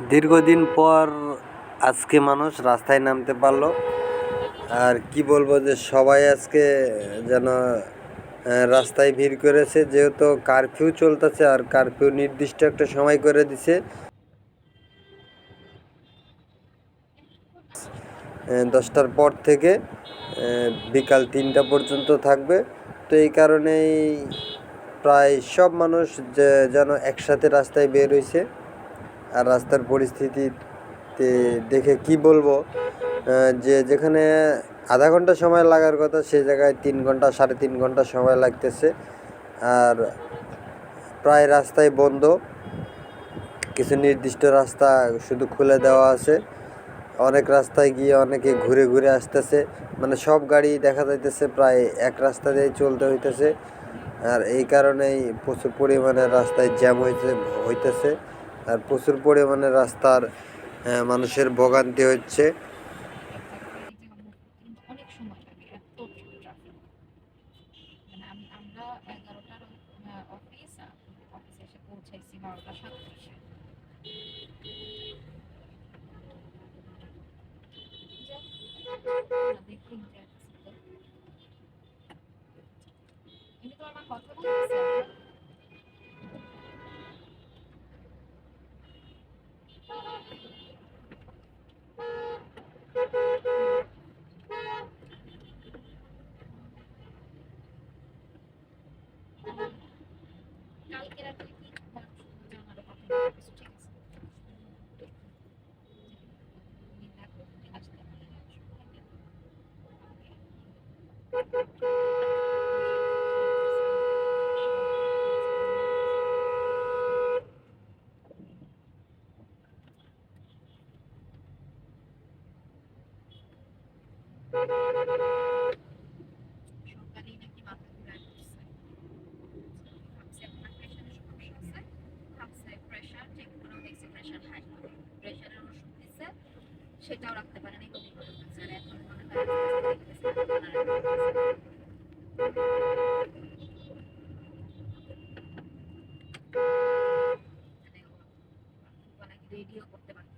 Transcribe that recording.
দীর্ঘদিন পর আজকে মানুষ রাস্তায় নামতে পারল। আর কি বলব যে সবাই আজকে যেন রাস্তায় ভিড় করেছে, যেহেতু কারফিউ চলতেছে আর কারফিউ নির্দিষ্ট একটা সময় করে দিছে। দশটার পর থেকে বিকাল তিনটা পর্যন্ত থাকবে। তো এই কারণেই প্রায় সব মানুষ যেন একসাথে রাস্তায় বের হয়েছে আর রাস্তার পরিস্থিতিতে দেখে কি বলব যে যেখানে আধা ঘণ্টা সময় লাগার কথা সেই জায়গায় তিন ঘণ্টা, সাড়ে তিন ঘণ্টা সময় লাগতেছে। আর প্রায় রাস্তায় বন্ধ। কিছু নির্দিষ্ট রাস্তা শুধু খুলে দেওয়া আছে। অনেক রাস্তায় গিয়ে অনেকে ঘুরে ঘুরে আসতেছে। মানে সব গাড়ি দেখা যাইতেছে প্রায় এক রাস্তা দিয়ে চলতে হইতেছে। আর এই কারণেই প্রচুর পরিমাণে রাস্তায় জ্যাম হইতে হইতেছে। আর প্রচুর পরিমাণে রাস্তার মানুষের ভোগান্তি হচ্ছে। অনেক সময় সেটাও রাখতে পারেন এই বলতেছে আর এখন মনে হয় মানে রেডিও করতে পারতেছে